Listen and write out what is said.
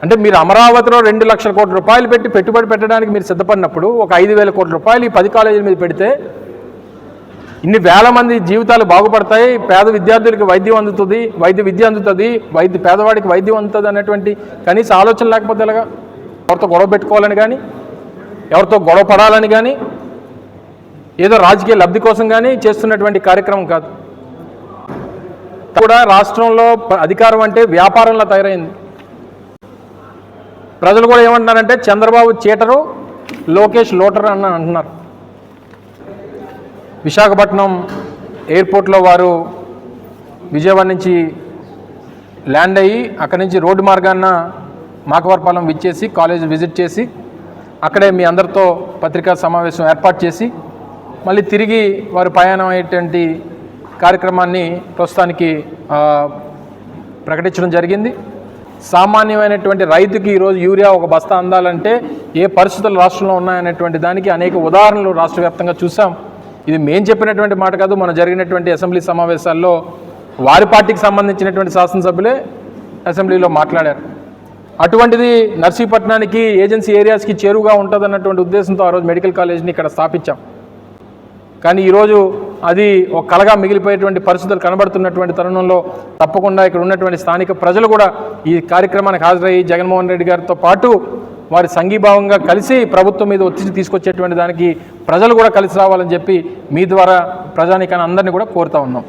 అంటే మీరు అమరావతిలో రెండు లక్షల కోట్ల రూపాయలు పెట్టి పెట్టుబడి పెట్టడానికి మీరు సిద్ధపడినప్పుడు ఒక ఐదు వేల కోట్ల రూపాయలు ఈ పది కాలేజీల మీద పెడితే ఇన్ని వేల మంది జీవితాలు బాగుపడతాయి పేద విద్యార్థులకి వైద్యం అందుతుంది వైద్య విద్య అందుతుంది వైద్య పేదవాడికి వైద్యం అందుతుంది అనేటువంటి కనీస ఆలోచన లేకపోతే ఎలాగా? ఎవరితో గొడవ పెట్టుకోవాలని కానీ ఎవరితో గొడవ పడాలని కానీ ఏదో రాజకీయ లబ్ధి కోసం కానీ చేస్తున్నటువంటి కార్యక్రమం కాదు. కూడా రాష్ట్రంలో అధికారం అంటే వ్యాపారంలో తయారైంది. ప్రజలు కూడా ఏమంటున్నారంటే చంద్రబాబు చీటరు లోకేష్ లోటరు అని అంటున్నారు. విశాఖపట్నం ఎయిర్పోర్ట్లో వారు విజయవాడ నుంచి ల్యాండ్ అయ్యి అక్కడి నుంచి రోడ్డు మార్గాన్న మాకవరపాలెం విచ్చేసి కాలేజ్ విజిట్ చేసి అక్కడే మీ అందరితో పత్రికా సమావేశం ఏర్పాటు చేసి మళ్ళీ తిరిగి వారు ప్రయాణం అయ్యేటువంటి కార్యక్రమాన్ని ప్రస్తుతానికి ప్రకటించడం జరిగింది. సామాన్యమైనటువంటి రైతుకి ఈరోజు యూరియా ఒక బస్తా అందాలంటే ఏ పరిస్థితులు రాష్ట్రంలో ఉన్నాయనేటువంటి దానికి అనేక ఉదాహరణలు రాష్ట్ర వ్యాప్తంగా చూసాం ఇది మేం చెప్పినటువంటి మాట కాదు మనం జరిగినటువంటి అసెంబ్లీ సమావేశాల్లో వారి పార్టీకి సంబంధించినటువంటి శాసనసభ్యులే అసెంబ్లీలో మాట్లాడారు. అటువంటిది నర్సీపట్నానికి ఏజెన్సీ ఏరియాస్కి చేరువుగా ఉంటుందన్నటువంటి ఉద్దేశంతో ఆ రోజు మెడికల్ కాలేజ్ని ఇక్కడ స్థాపించాం. కానీ ఈరోజు అది ఒక కలగా మిగిలిపోయేటువంటి పరిస్థితులు కనబడుతున్నటువంటి తరుణంలో తప్పకుండా ఇక్కడ ఉన్నటువంటి స్థానిక ప్రజలు కూడా ఈ కార్యక్రమానికి హాజరయ్యి జగన్మోహన్ రెడ్డి గారితో పాటు వారి సంఘీభావంగా కలిసి ప్రభుత్వం మీద ఒత్తిడి తీసుకొచ్చేటువంటి దానికి ప్రజలు కూడా కలిసి రావాలని చెప్పి మీ ద్వారా ప్రజానికాన్ని అందరినీ కూడా కోరుతా ఉన్నాం.